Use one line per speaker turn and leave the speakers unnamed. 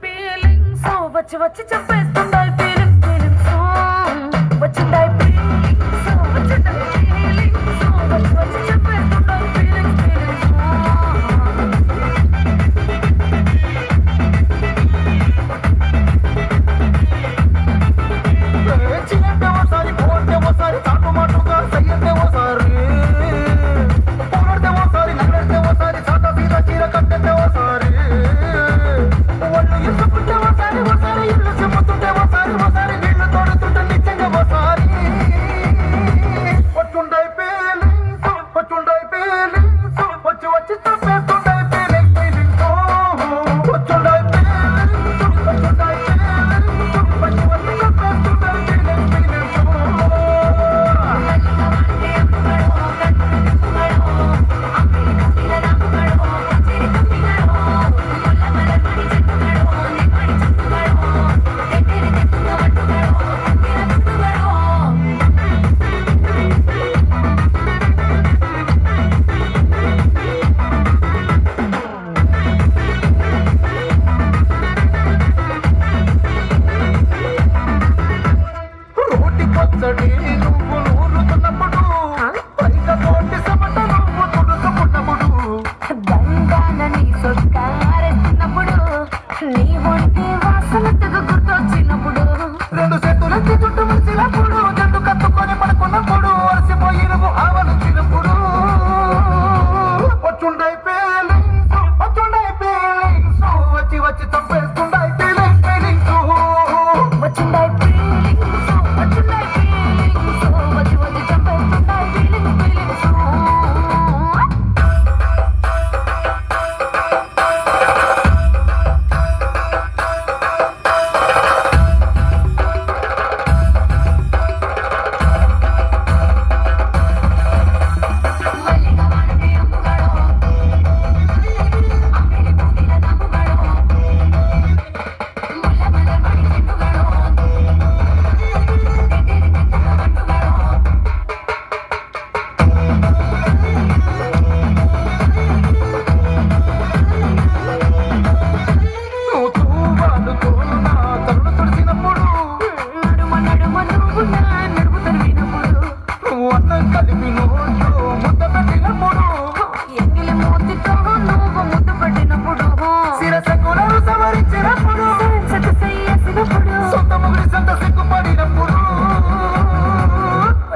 feelings వచ్చి వచ్చి చెప్పేస్తుంటాయి
வச்சு தப்பு